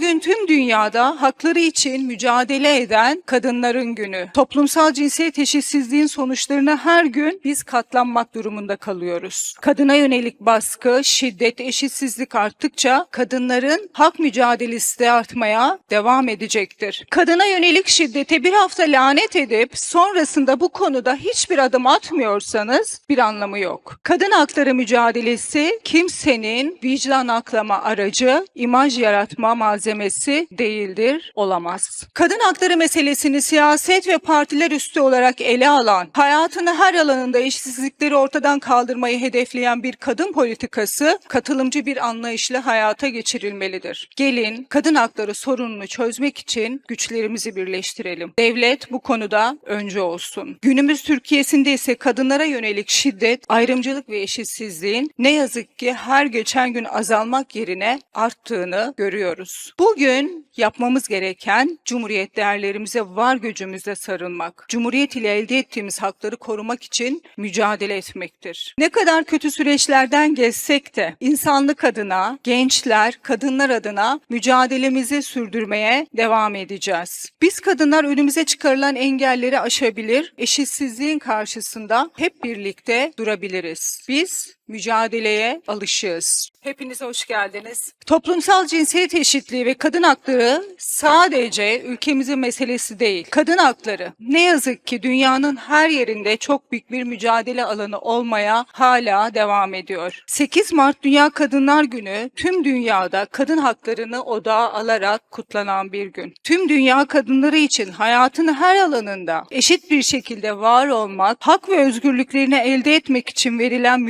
Bugün tüm dünyada hakları için mücadele eden kadınların günü. Toplumsal cinsiyet eşitsizliğin sonuçlarına her gün biz katlanmak durumunda kalıyoruz. Kadına yönelik baskı, şiddet, eşitsizlik arttıkça kadınların hak mücadelesi de artmaya devam edecektir. Kadına yönelik şiddete bir hafta lanet edip sonrasında bu konuda hiçbir adım atmıyorsanız bir anlamı yok. Kadın hakları mücadelesi kimsenin vicdan aklama aracı, imaj yaratma malzemesi değildir, olamaz. Kadın hakları meselesini siyaset ve partiler üstü olarak ele alan, hayatını her alanında eşitsizlikleri ortadan kaldırmayı hedefleyen bir kadın politikası katılımcı bir anlayışla hayata geçirilmelidir. Gelin kadın hakları sorununu çözmek için güçlerimizi birleştirelim. Devlet bu konuda önce olsun. Günümüz Türkiye'sinde ise kadınlara yönelik şiddet, ayrımcılık ve eşitsizliğin ne yazık ki her geçen gün azalmak yerine arttığını görüyoruz. Bugün yapmamız gereken Cumhuriyet değerlerimize var gücümüzle sarılmak. Cumhuriyet ile elde ettiğimiz hakları korumak için mücadele etmektir. Ne kadar kötü süreçlerden geçsek de insanlık adına, gençler, kadınlar adına mücadelemizi sürdürmeye devam edeceğiz. Biz kadınlar önümüze çıkarılan engelleri aşabilir, eşitsizliğin karşısında hep birlikte durabiliriz. Biz mücadeleye alışığız. Hepinize hoş geldiniz. Toplumsal cinsiyet eşitliği ve kadın hakları sadece ülkemizin meselesi değil. Kadın hakları ne yazık ki dünyanın her yerinde çok büyük bir mücadele alanı olmaya hala devam ediyor. 8 Mart Dünya Kadınlar Günü tüm dünyada kadın haklarını odağa alarak kutlanan bir gün. Tüm dünya kadınları için hayatın her alanında eşit bir şekilde var olmak, hak ve özgürlüklerini elde etmek için verilen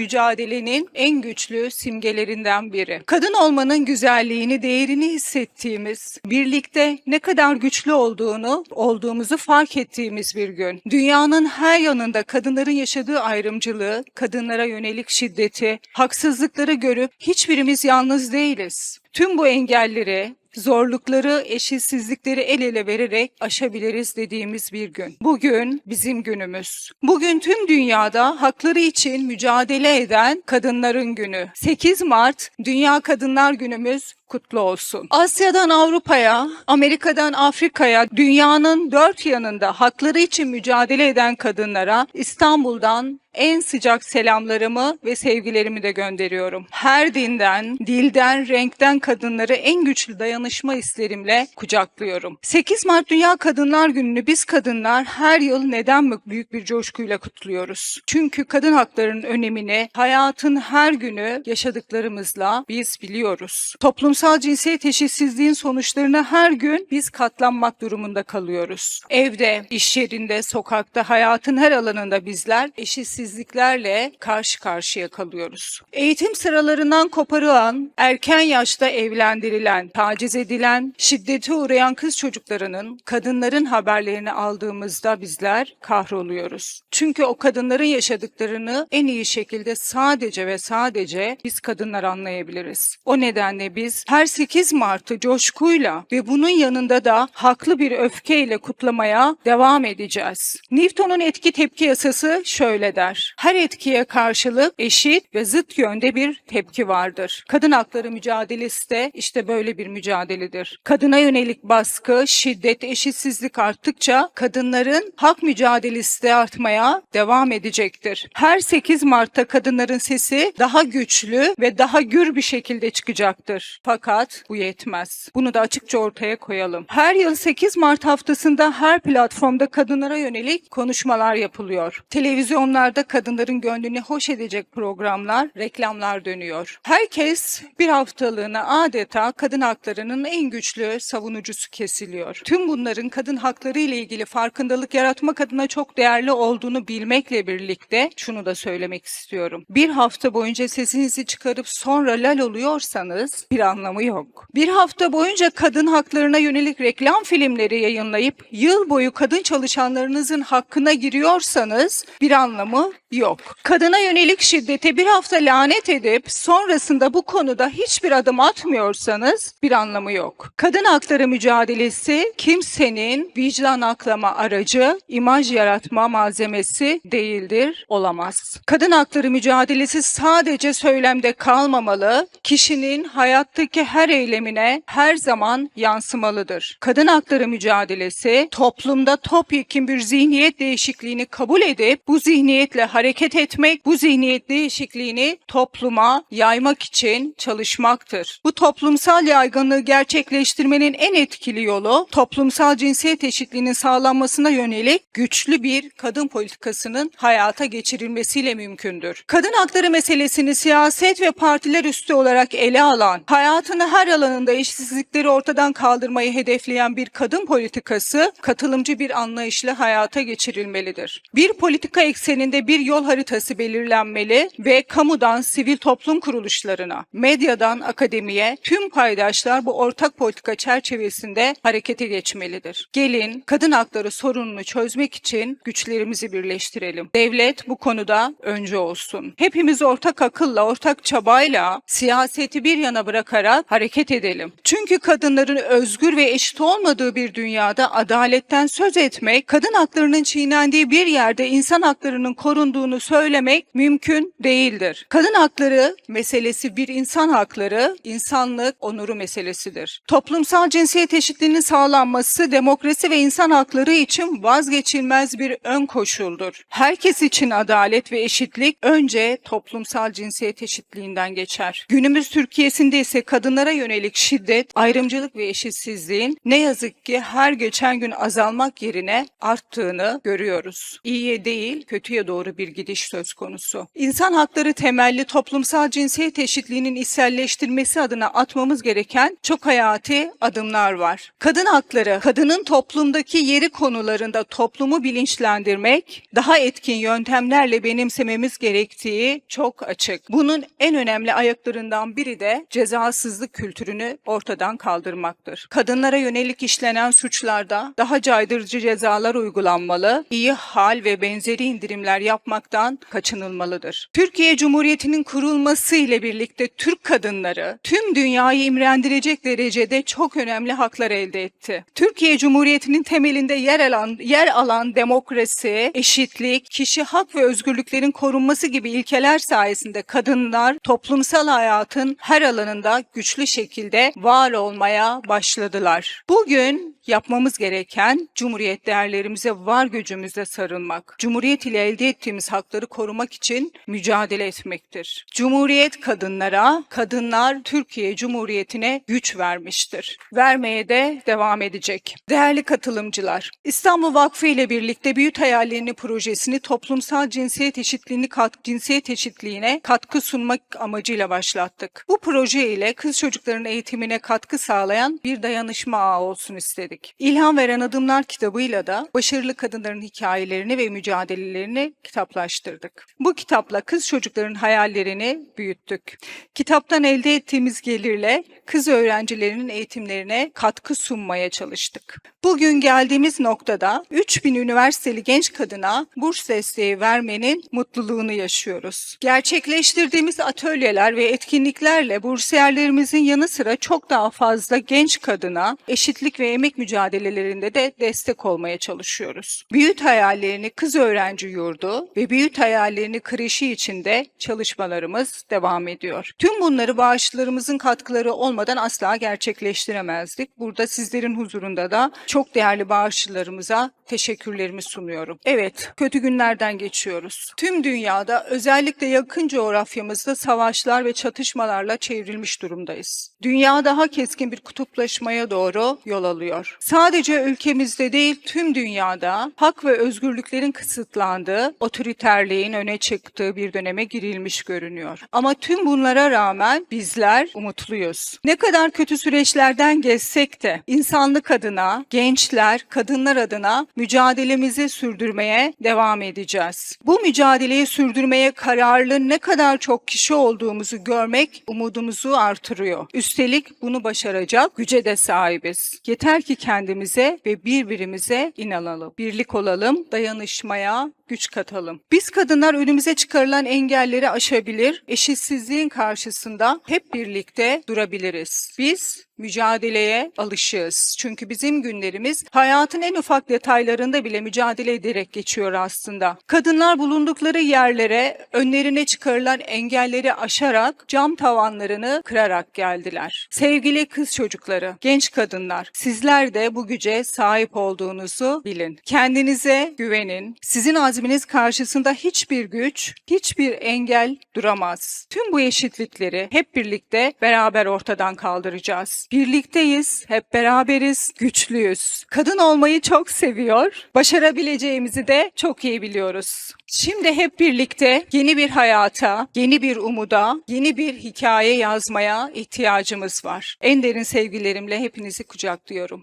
mücadelenin en güçlü simgelerinden biri. Kadın olmanın güzelliğini, değerini hissettiğimiz, birlikte ne kadar güçlü olduğunu, olduğumuzu fark ettiğimiz bir gün. Dünyanın her yanında kadınların yaşadığı ayrımcılığı, kadınlara yönelik şiddeti, haksızlıkları görüp hiçbirimiz yalnız değiliz. Tüm bu engelleri, zorlukları, eşitsizlikleri el ele vererek aşabiliriz dediğimiz bir gün. Bugün bizim günümüz. Bugün tüm dünyada hakları için mücadele eden kadınların günü. 8 Mart Dünya Kadınlar Günümüz kutlu olsun. Asya'dan Avrupa'ya, Amerika'dan Afrika'ya, dünyanın dört yanında hakları için mücadele eden kadınlara İstanbul'dan en sıcak selamlarımı ve sevgilerimi de gönderiyorum. Her dinden, dilden, renkten kadınları en güçlü dayanışma hislerimle kucaklıyorum. 8 Mart Dünya Kadınlar Günü'nü biz kadınlar her yıl neden büyük bir coşkuyla kutluyoruz? Çünkü kadın haklarının önemini hayatın her günü yaşadıklarımızla biz biliyoruz. Toplumsal cinsiyet eşitsizliğin sonuçlarına her gün biz katlanmak durumunda kalıyoruz. Evde, iş yerinde, sokakta, hayatın her alanında bizler eşitsizliklerle karşı karşıya kalıyoruz. Eğitim sıralarından koparılan, erken yaşta evlendirilen, taciz edilen, şiddete uğrayan kız çocuklarının, kadınların haberlerini aldığımızda bizler kahroluyoruz. Çünkü o kadınların yaşadıklarını en iyi şekilde sadece ve sadece biz kadınlar anlayabiliriz. O nedenle biz her 8 Mart'ı coşkuyla ve bunun yanında da haklı bir öfkeyle kutlamaya devam edeceğiz. Newton'un etki tepki yasası şöyle der. Her etkiye karşılık eşit ve zıt yönde bir tepki vardır. Kadın hakları mücadelesi de işte böyle bir mücadeledir. Kadına yönelik baskı, şiddet, eşitsizlik arttıkça kadınların hak mücadelesi de artmaya devam edecektir. Her 8 Mart'ta kadınların sesi daha güçlü ve daha gür bir şekilde çıkacaktır. Fakat bu yetmez. Bunu da açıkça ortaya koyalım. Her yıl 8 Mart haftasında her platformda kadınlara yönelik konuşmalar yapılıyor. Televizyonlarda kadınların gönlünü hoş edecek programlar, reklamlar dönüyor. Herkes bir haftalığına adeta kadın haklarının en güçlü savunucusu kesiliyor. Tüm bunların kadın hakları ile ilgili farkındalık yaratmak adına çok değerli olduğunu bilmekle birlikte şunu da söylemek istiyorum. Bir hafta boyunca sesinizi çıkarıp sonra lal oluyorsanız bir anlamı yok. Bir hafta boyunca kadın haklarına yönelik reklam filmleri yayınlayıp yıl boyu kadın çalışanlarınızın hakkına giriyorsanız bir anlamı Yok. Kadına yönelik şiddete bir hafta lanet edip sonrasında bu konuda hiçbir adım atmıyorsanız bir anlamı yok. Kadın hakları mücadelesi kimsenin vicdan aklama aracı, imaj yaratma malzemesi değildir, olamaz. Kadın hakları mücadelesi sadece söylemde kalmamalı, kişinin hayattaki her eylemine her zaman yansımalıdır. Kadın hakları mücadelesi toplumda topyekun bir zihniyet değişikliğini kabul edip bu zihniyetle hareket etmek, bu zihniyet değişikliğini topluma yaymak için çalışmaktır. Bu toplumsal yaygınlığı gerçekleştirmenin en etkili yolu toplumsal cinsiyet eşitliğinin sağlanmasına yönelik güçlü bir kadın politikasının hayata geçirilmesiyle mümkündür. Kadın hakları meselesini siyaset ve partiler üstü olarak ele alan, hayatının her alanında eşitsizlikleri ortadan kaldırmayı hedefleyen bir kadın politikası katılımcı bir anlayışla hayata geçirilmelidir. Bir politika ekseninde bir yol haritası belirlenmeli ve kamudan sivil toplum kuruluşlarına, medyadan akademiye tüm paydaşlar bu ortak politika çerçevesinde harekete geçmelidir. Gelin kadın hakları sorununu çözmek için güçlerimizi birleştirelim. Devlet bu konuda önce olsun. Hepimiz ortak akılla, ortak çabayla siyaseti bir yana bırakarak hareket edelim. Çünkü kadınların özgür ve eşit olmadığı bir dünyada adaletten söz etmek, kadın haklarının çiğnendiği bir yerde insan haklarının korunduğunu söylemek mümkün değildir. Kadın hakları meselesi bir insan hakları, insanlık onuru meselesidir. Toplumsal cinsiyet eşitliğinin sağlanması demokrasi ve insan hakları için vazgeçilmez bir ön koşuldur. Herkes için adalet ve eşitlik önce toplumsal cinsiyet eşitliğinden geçer. Günümüz Türkiye'sinde ise kadınlara yönelik şiddet, ayrımcılık ve eşitsizliğin ne yazık ki her geçen gün azalmak yerine arttığını görüyoruz. İyiye değil, kötüye doğru bir gidiş söz konusu. İnsan hakları temelli toplumsal cinsiyet eşitliğinin içselleştirmesi adına atmamız gereken çok hayati adımlar var. Kadın hakları, kadının toplumdaki yeri konularında toplumu bilinçlendirmek, daha etkin yöntemlerle benimsememiz gerektiği çok açık. Bunun en önemli ayaklarından biri de cezasızlık kültürünü ortadan kaldırmaktır. Kadınlara yönelik işlenen suçlarda daha caydırıcı cezalar uygulanmalı, iyi hal ve benzeri indirimler yapmaktan kaçınılmalıdır. Türkiye Cumhuriyeti'nin kurulması ile birlikte Türk kadınları tüm dünyayı imrendirecek derecede çok önemli haklar elde etti. Türkiye Cumhuriyeti'nin temelinde yer alan yer alan demokrasi, eşitlik, kişi hak ve özgürlüklerin korunması gibi ilkeler sayesinde kadınlar toplumsal hayatın her alanında güçlü şekilde var olmaya başladılar. Bugün yapmamız gereken Cumhuriyet değerlerimize var gücümüzle sarılmak. Cumhuriyet ile elde ettiğimiz hakları korumak için mücadele etmektir. Cumhuriyet kadınlara, kadınlar Türkiye Cumhuriyeti'ne güç vermiştir. Vermeye de devam edecek. Değerli katılımcılar, İstanbul Vakfı ile birlikte Büyüt Hayallerini projesini toplumsal cinsiyet eşitliğini kat, cinsiyet eşitliğine katkı sunmak amacıyla başlattık. Bu proje ile kız çocukların eğitimine katkı sağlayan bir dayanışma ağı olsun istedik. İlham Veren Adımlar kitabıyla da başarılı kadınların hikayelerini ve mücadelelerini kitaplaştırdık. Bu kitapla kız çocukların hayallerini büyüttük. Kitaptan elde ettiğimiz gelirle kız öğrencilerinin eğitimlerine katkı sunmaya çalıştık. Bugün geldiğimiz noktada 3000 üniversiteli genç kadına burs desteği vermenin mutluluğunu yaşıyoruz. Gerçekleştirdiğimiz atölyeler ve etkinliklerle bursiyerlerimizin yanı sıra çok daha fazla genç kadına eşitlik ve emek mücadelelerinde de destek olmaya çalışıyoruz. Büyüt hayallerini kız öğrenci yurdu ve büyüt hayallerini kreşi içinde çalışmalarımız devam ediyor. Tüm bunları bağışçılarımızın katkıları olmadan asla gerçekleştiremezdik. Burada sizlerin huzurunda da çok değerli bağışçılarımıza teşekkürlerimi sunuyorum. Evet, kötü günlerden geçiyoruz. Tüm dünyada özellikle yakın coğrafyamızda savaşlar ve çatışmalarla çevrilmiş durumdayız. Dünya daha keskin bir kutuplaşmaya doğru yol alıyor. Sadece ülkemizde değil tüm dünyada hak ve özgürlüklerin kısıtlandığı, otoriterliğin öne çıktığı bir döneme girilmiş görünüyor. Ama tüm bunlara rağmen bizler umutluyuz. Ne kadar kötü süreçlerden geçsek de insanlık adına, gençler, kadınlar adına mücadelemizi sürdürmeye devam edeceğiz. Bu mücadeleyi sürdürmeye kararlı ne kadar çok kişi olduğumuzu görmek umudumuzu artırıyor. Üstelik bunu başaracak güce de sahibiz. Yeter ki kendimize ve birbirimize inanalım. Birlik olalım, dayanışmaya güç katalım. Biz kadınlar önümüze çıkarılan engelleri aşabilir, eşitsizliğin karşısında hep birlikte durabiliriz. Biz mücadeleye alışığız. Çünkü bizim günlerimiz hayatın en ufak detaylarında bile mücadele ederek geçiyor aslında. Kadınlar bulundukları yerlere önlerine çıkarılan engelleri aşarak cam tavanlarını kırarak geldiler. Sevgili kız çocukları, genç kadınlar, sizler de bu güce sahip olduğunuzu bilin. Kendinize güvenin. Sizin azminiz karşısında hiçbir güç, hiçbir engel duramaz. Tüm bu eşitlikleri hep birlikte beraber ortadan kaldıracağız. Birlikteyiz, hep beraberiz, güçlüyüz. Kadın olmayı çok seviyor, başarabileceğimizi de çok iyi biliyoruz. Şimdi hep birlikte yeni bir hayata, yeni bir umuda, yeni bir hikaye yazmaya ihtiyacımız var. En derin sevgilerimle hepinizi kucaklıyorum.